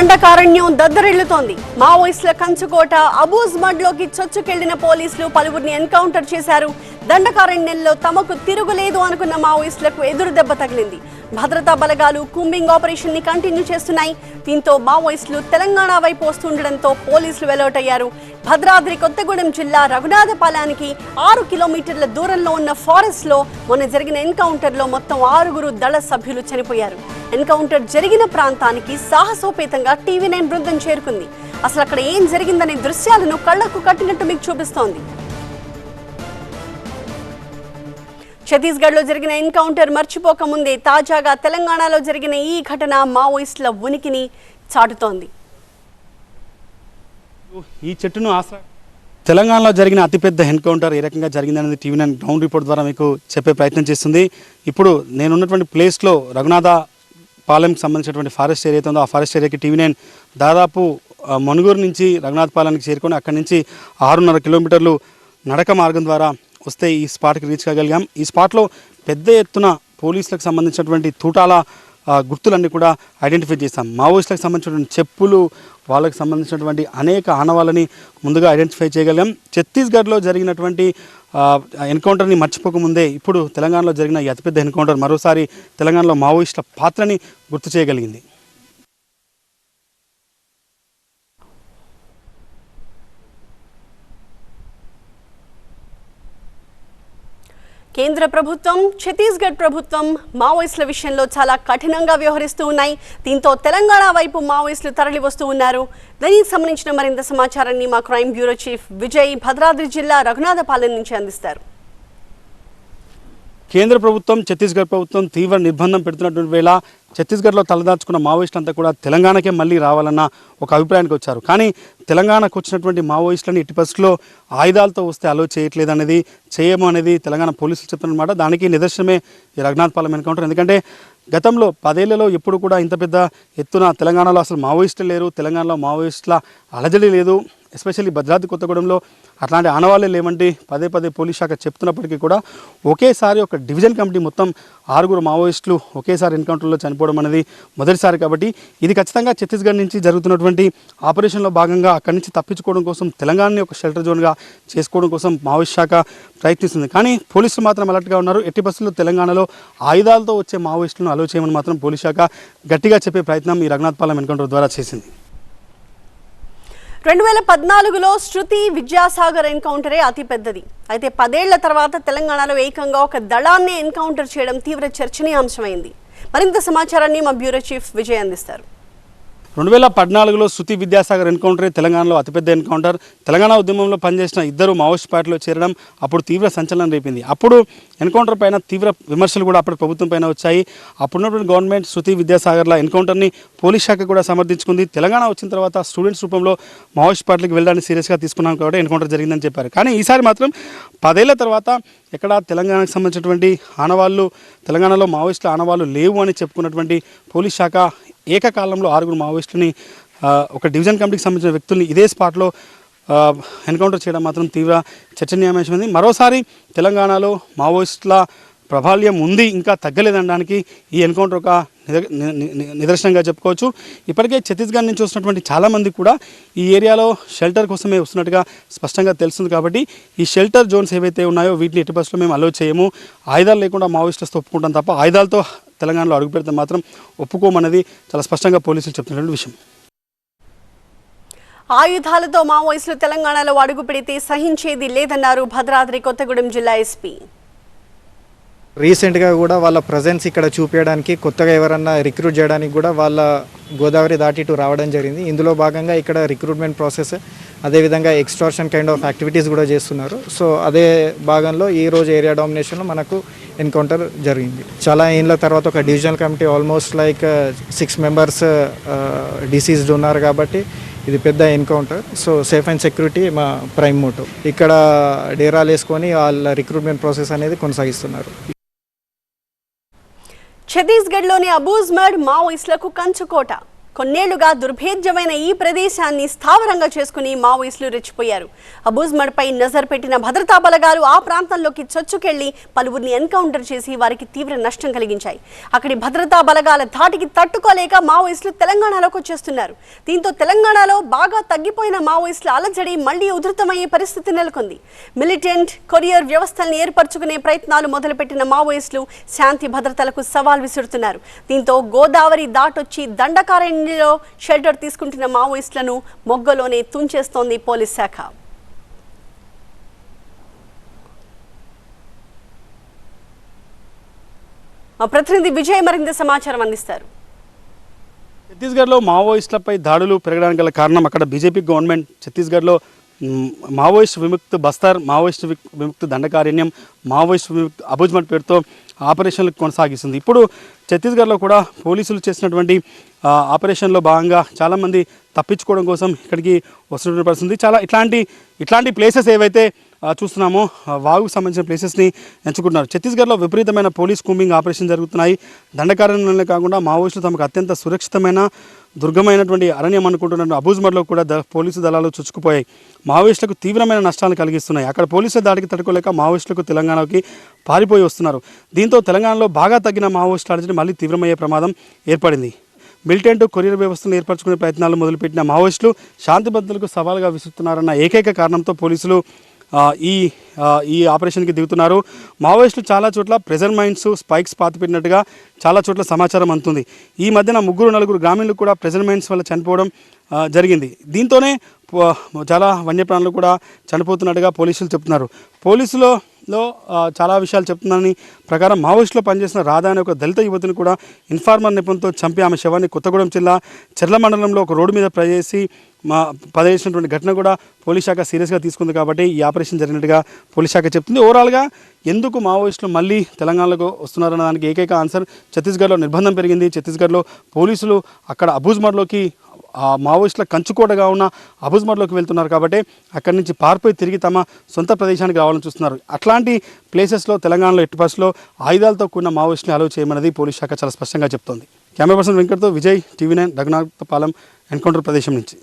దండకారణ్యం దద్దరిల్లుతోంది. మావోయిస్టుల కంచుకోట అబూజ్ మడ్లోకి చొచ్చుకెళ్ళిన పోలీసులు పలువురిని ఎన్కౌంటర్ చేశారు. దండకారణ్యంలో తమకు తిరుగులేదు అనుకున్న మావోయిస్టులకు ఎదురు దెబ్బ తగిలింది. భద్రతా బలగాలు కూంబింగ్ ఆపరేషన్ని కంటిన్యూ చేస్తున్నాయి. దీంతో మావోయిస్టులు తెలంగాణ వైపు వస్తుండటంతో పోలీసులు వెలౌట్ అయ్యారు. భద్రాద్రి కొత్తగూడెం జిల్లా రఘునాథపాలానికి ఆరు కిలోమీటర్ల దూరంలో ఉన్న ఫారెస్ట్లో మొన్న జరిగిన ఎన్కౌంటర్లో మొత్తం ఆరుగురు దళ సభ్యులు చనిపోయారు. ఎన్కౌంటర్ జరిగిన ప్రాంతానికి సాహసోపేతంగా టీవీ నైన్ బృందం చేరుకుంది. అసలు అక్కడ ఏం జరిగిందనే దృశ్యాలను కళ్ళకు కట్టినట్టు మీకు చూపిస్తోంది. ఛత్తీస్గఢ్లో జరిగిన ఎన్కౌంటర్ మర్చిపోకముందే తాజాగా తెలంగాణలో జరిగిన ఈ ఘటన మావోయిస్టుల ఉనికిని చాటుతోంది. ఈ చెట్టును ఆశ్ర తెలంగాణలో జరిగిన అతిపెద్ద ఎన్కౌంటర్ ఏ రకంగా జరిగిందనేది టీవీ నైన్ గ్రౌండ్ రిపోర్ట్ ద్వారా మీకు చెప్పే ప్రయత్నం చేస్తుంది. ఇప్పుడు నేను ఉన్నటువంటి ప్లేస్లో రఘునాథ పాలెంకి సంబంధించినటువంటి ఫారెస్ట్ ఏరియా ఉందో ఆ ఫారెస్ట్ ఏరియాకి టీవీ నైన్ దాదాపు మణుగూరు మనుగూరు నుంచి రఘునాథ్ పాలెంకి చేరుకొని అక్కడి నుంచి ఆరున్నర కిలోమీటర్లు నడక మార్గం ద్వారా వస్తే ఈ స్పాట్కి రీచ్ కాగలిగాం. ఈ స్పాట్లో పెద్ద ఎత్తున పోలీసులకు సంబంధించినటువంటి తూటాల గుర్తులన్నీ కూడా ఐడెంటిఫై చేస్తాం మావోయిస్టులకు సంబంధించినటువంటి చెప్పులు వాళ్ళకి సంబంధించినటువంటి అనేక ఆనవాళ్ళని ముందుగా ఐడెంటిఫై చేయగలిగాం. ఛత్తీస్గఢ్లో జరిగినటువంటి ఎన్కౌంటర్ని మర్చిపోకముందే ఇప్పుడు తెలంగాణలో జరిగిన ఈ అతిపెద్ద ఎన్కౌంటర్ మరోసారి తెలంగాణలో మావోయిస్టుల పాత్రని గుర్తు చేయగలిగింది. కేంద్ర ప్రభుత్వం ఛత్తీస్గఢ్ ప్రభుత్వం మావోయిస్టుల విషయంలో చాలా కఠినంగా వ్యవహరిస్తూ ఉన్నాయి. దీంతో తెలంగాణ వైపు మావోయిస్టులు తరలి వస్తూ ఉన్నారు. దీనికి సంబంధించిన మరింత సమాచారాన్ని మా crime bureau chief Vijay Bhadradri జిల్లా రఘునాథపాలెం నుంచి అందిస్తారు. కేంద్ర ప్రభుత్వం ఛత్తీస్గఢ్ ప్రభుత్వం తీవ్ర నిర్బంధం పెడుతున్నటువంటి వేళ ఛత్తీస్గఢ్లో తలదాచుకున్న మావోయిస్టులు అంతా కూడా తెలంగాణకే మళ్ళీ రావాలన్న ఒక అభిప్రాయానికి వచ్చారు. కానీ తెలంగాణకు వచ్చినటువంటి మావోయిస్టులను ఇటు పరిస్థితుల్లో ఆయుధాలతో వస్తే అలో చేయట్లేదు అనేది చేయము అనేది తెలంగాణ పోలీసులు చెప్తున్నమాట. దానికి నిదర్శనమే ఈ రఘునాథ్ పాలెం ఎన్కౌంటర్. ఎందుకంటే గతంలో పదేళ్ళలో ఎప్పుడు కూడా ఇంత పెద్ద ఎత్తున తెలంగాణలో అసలు మావోయిస్టులు లేరు తెలంగాణలో మావోయిస్టుల అలజడి లేదు. ఎస్పెషల్లీ భద్రాద్రి కొత్తగూడెంలో అట్లాంటి ఆనవాళ్ళే లేవండి. పదే పదే పోలీస్ శాఖ చెప్తున్నప్పటికీ కూడా ఒకేసారి ఒక డివిజన్ కమిటీ మొత్తం ఆరుగురు మావోయిస్టులు ఒకేసారి ఎన్కౌంటర్లో చనిపోవడం అనేది మొదటిసారి కాబట్టి ఇది ఖచ్చితంగా ఛత్తీస్గఢ్ నుంచి జరుగుతున్నటువంటి ఆపరేషన్లో భాగంగా అక్కడి నుంచి తప్పించుకోవడం కోసం తెలంగాణని ఒక షెల్టర్ జోన్గా చేసుకోవడం కోసం మావోయిస్ట్ శాఖ ప్రయత్నిస్తుంది. కానీ పోలీసులు మాత్రం అలర్ట్గా ఉన్నారు. ఎట్టి బస్సులు తెలంగాణలో ఆయుధాలతో వచ్చే మావోయిస్టులను అలో చేయమని మాత్రం పోలీస్ శాఖ గట్టిగా చెప్పే ప్రయత్నం ఈ రఘునాథ్ పాలెం ఎన్కౌంటర్ ద్వారా చేసింది. రెండు వేల పద్నాలుగులో శృతి విద్యాసాగర్ ఎన్కౌంటరే అతి పెద్దది. అయితే పదేళ్ళ తర్వాత తెలంగాణలో ఏకంగా ఒక దళాన్ని ఎన్కౌంటర్ చేయడం తీవ్ర చర్చనీయాంశమైంది. మరింత సమాచారాన్ని మా బ్యూరో చీఫ్ విజయ్ అందిస్తారు. రెండు వేల పద్నాలుగులో శృతి విద్యాసాగర్ ఎన్కౌంటరే తెలంగాణలో అతిపెద్ద ఎన్కౌంటర్. తెలంగాణ ఉద్యమంలో పనిచేసిన ఇద్దరు మావోయిస్ట్ పార్టీలో చేరడం అప్పుడు తీవ్ర సంచలనం రేపింది. అప్పుడు ఎన్కౌంటర్ పైన తీవ్ర విమర్శలు కూడా అప్పుడు ప్రభుత్వం పైన వచ్చాయి. అప్పుడున్నటువంటి గవర్నమెంట్ శృతి విద్యాసాగర్ల ఎన్కౌంటర్ని పోలీస్ శాఖ కూడా సమర్థించుకుంది. తెలంగాణ వచ్చిన తర్వాత స్టూడెంట్స్ రూపంలో మావోయిస్ట్ పార్టీకి వెళ్ళడానికి సీరియస్గా తీసుకున్నాం కాబట్టి ఎన్కౌంటర్ జరిగిందని చెప్పారు. కానీ ఈసారి మాత్రం పదేళ్ళ తర్వాత ఎక్కడ తెలంగాణకు సంబంధించినటువంటి ఆనవాళ్ళు తెలంగాణలో మావోయిస్టుల ఆనవాళ్ళు లేవు అని చెప్పుకున్నటువంటి పోలీస్ శాఖ ఏకకాలంలో ఆరుగురు మావోయిస్టులని ఒక డివిజన్ కమిటీకి సంబంధించిన వ్యక్తుల్ని ఇదే స్పాట్లో ఎన్కౌంటర్ చేయడం మాత్రం తీవ్ర చర్చనీయాంశమైంది మరోసారి తెలంగాణలో మావోయిస్టుల ప్రాబల్యం ఉంది ఇంకా తగ్గలేదనడానికి ఈ ఎన్కౌంటర్ ఒక నిద- ని- నిదర్శనంగా చెప్పుకోవచ్చు. ఇప్పటికే ఛత్తీస్గఢ్ నుంచి వస్తున్నటువంటి చాలామంది కూడా ఈ ఏరియాలో షెల్టర్ కోసమే వస్తున్నట్టుగా స్పష్టంగా తెలుస్తుంది కాబట్టి ఈ షెల్టర్ జోన్స్ ఏవైతే ఉన్నాయో వీటిని ఎట్టి బస్సులో మేము అలో చేయము. ఆయుధాలు లేకుండా మావోయిస్టులతో ఒప్పుకుంటాం తప్ప ఆయుధాలతో తెలంగాణలో అడుగు పెడితే మాత్రం ఒప్పుకోమన్నది చాలా స్పష్టంగా పోలీసులు చెప్తున్నటువంటి విషయం. ఆయుధాలతో మావోయిస్టులు తెలంగాణలో అడుగు పెడితే సహించేది లేదన్నారు భద్రాద్రి కొత్తగూడెం జిల్లా ఎస్పీ. రీసెంట్గా కూడా వాళ్ళ ప్రజెన్స్ ఇక్కడ చూపించడానికి కొత్తగా ఎవరన్నా రిక్రూట్ చేయడానికి కూడా వాళ్ళ గోదావరి దాటి ఇటు రావడం జరిగింది. ఇందులో భాగంగా ఇక్కడ రిక్రూట్మెంట్ ప్రాసెస్ అదేవిధంగా ఎక్స్ట్రాషన్ కైండ్ ఆఫ్ యాక్టివిటీస్ కూడా చేస్తున్నారు. సో అదే భాగంలో ఈ రోజు ఏరియా డామినేషన్లో మనకు ఎన్కౌంటర్ జరిగింది. చాలా ఏళ్ళ తర్వాత ఒక divisional committee almost like six members deceased ఉన్నారు కాబట్టి ఇది పెద్ద encounter. So safe and security మా ప్రైమ్ మోటో. ఇక్కడ డేరాలు వేసుకొని వాళ్ళ రిక్రూట్మెంట్ ప్రాసెస్ అనేది కొనసాగిస్తున్నారు. ఛత్తీస్గఢ్లోని అబూజ్మడ్ మావోయిస్టులకు కంచుకోట. కొన్నేళ్ళుగా దుర్భేద్యమైన ఈ ప్రదేశాన్ని స్థావరంగా చేసుకుని మావోయిస్టులు రెచ్చిపోయారు. అబూజ్మడ్పై నజర్ పెట్టిన భద్రతా బలగాలు ఆ ప్రాంతంలోకి చొచ్చుకెళ్ళి పలువురిని ఎన్కౌంటర్ చేసి వారికి తీవ్ర నష్టం కలిగించాయి. అక్కడి భద్రతా బలగాల ధాటికి తట్టుకోలేక మావోయిస్టులు తెలంగాణలోకి వచ్చేస్తున్నారు. దీంతో తెలంగాణలో బాగా తగ్గిపోయిన మావోయిస్టుల అలజడి మళ్ళీ ఉధృతమయ్యే పరిస్థితి నెలకొంది. మిలిటెంట్ కొరియర్ వ్యవస్థల్ని ఏర్పరచుకునే ప్రయత్నాలు మొదలుపెట్టిన మావోయిస్టులు శాంతి భద్రతలకు సవాల్ విసురుతున్నారు. దీంతో గోదావరి దాటొచ్చి కాలనీలో షెల్టర్ తీసుకుంటున్న మావోయిస్టులను మొగ్గలోనే తుంచేస్తోంది పోలీస్ శాఖ. మా ప్రతినిధి విజయ్ మరింత సమాచారం అందిస్తారు. ఛత్తీస్గఢ్లో మావోయిస్టులపై దాడులు పెరగడానికి గల కారణం అక్కడ బీజేపీ గవర్నమెంట్. ఛత్తీస్గఢ్లో మావోయిస్ట్ విముక్త బస్తర్ మావోయిస్ట్ విముక్త్ విముక్త దండకారణ్యం మావోయిస్ట్ విముక్త అబుజ్మెంట్ పేరుతో ఆపరేషన్లు కొనసాగిస్తుంది. ఇప్పుడు ఛత్తీస్గఢ్లో కూడా పోలీసులు చేసినటువంటి ఆపరేషన్లో భాగంగా చాలామంది తప్పించుకోవడం కోసం ఇక్కడికి వస్తున్న పరిస్థితి చాలా ఇట్లాంటి ఇట్లాంటి ప్లేసెస్ ఏవైతే చూస్తున్నామో. ఆ, వాగుకు సంబంధించిన ప్లేసెస్ని ఎంచుకుంటున్నారు. ఛత్తీస్గఢ్లో విపరీతమైన పోలీస్ కూంబింగ్ ఆపరేషన్ జరుగుతున్నాయి. దండకారణ్యంలో కాకుండా మావోయిస్టులు తమకు అత్యంత సురక్షితమైన దుర్గమైనటువంటి అరణ్యం అనుకుంటున్న అబూజ్మర్లో కూడా ద పోలీసు దళాలు చుచ్చుకుపోయాయి. మావోయిస్టులకు తీవ్రమైన నష్టాలను కలిగిస్తున్నాయి. అక్కడ పోలీసుల దాడికి తట్టుకోలేక మావోయిస్టులకు తెలంగాణకి పారిపోయి వస్తున్నారు. దీంతో తెలంగాణలో బాగా తగ్గిన మావోయిస్టుల అలజడి మళ్ళీ తీవ్రమయ్యే ప్రమాదం ఏర్పడింది. మిలిటెంట్ కొరియర్ వ్యవస్థను ఏర్పరచుకునే ప్రయత్నాలు మొదలుపెట్టిన మావోయిస్టులు శాంతి భద్రతలకు సవాల్గా విసురుతున్నారన్న ఏకైక కారణంతో పోలీసులు ఈ ఈ ఆపరేషన్కి దిగుతున్నారు. మావోయిస్టులు చాలా చోట్ల ప్రెజర్ మైన్స్ స్పైక్స్ పాతిపెట్టినట్టుగా చాలా చోట్ల సమాచారం అందుతుంది. ఈ మధ్యన ముగ్గురు నలుగురు గ్రామీణులు కూడా ప్రెజర్ మైన్స్ వల్ల చనిపోవడం జరిగింది. దీంతోనే చాలా వన్యప్రాణులు కూడా చనిపోతున్నట్టుగా పోలీసులు చెప్తున్నారు. పోలీసులో లో చాలా విషయాలు చెప్తున్నారని ప్రకారం మావోయిస్టులో పనిచేసిన రాధా అనే ఒక దళిత యువతిని కూడా ఇన్ఫార్మర్ నిపుణతో చంపి ఆమె శవాన్ని కొత్తగూడెం జిల్లా చెర్ల మండలంలో ఒక రోడ్డు మీద ప్రవేశి మా పదవేసినటువంటి ఘటన కూడా పోలీస్ శాఖ సీరియస్గా తీసుకుంది కాబట్టి ఈ ఆపరేషన్ జరిగినట్టుగా పోలీస్ శాఖ చెప్తుంది. ఓవరాల్గా ఎందుకు మావోయిస్టులు మళ్ళీ తెలంగాణలోకి వస్తున్నారన్న దానికి ఏకైక ఆన్సర్ ఛత్తీస్గఢ్లో నిర్బంధం పెరిగింది. ఛత్తీస్గఢ్లో పోలీసులు అక్కడ అబూజ్మడ్లోకి ఆ మావోయిస్టుల కంచుకోటగా ఉన్న అబుజ్మర్లోకి వెళ్తున్నారు కాబట్టి అక్కడి నుంచి పారిపోయి తిరిగి తమ సొంత ప్రదేశానికి రావాలని చూస్తున్నారు. అట్లాంటి ప్లేసెస్లో తెలంగాణలో ఎట్టి పరిస్థితుల్లో ఆయుధాలతో కూడిన మావోయిస్టుని అలవ్ చేయమన్నది పోలీస్ శాఖ చాలా స్పష్టంగా చెప్తోంది. Camera person వెంకట్తో Vijay TV nine Raghunathapalem encounter ప్రదేశం నుంచి.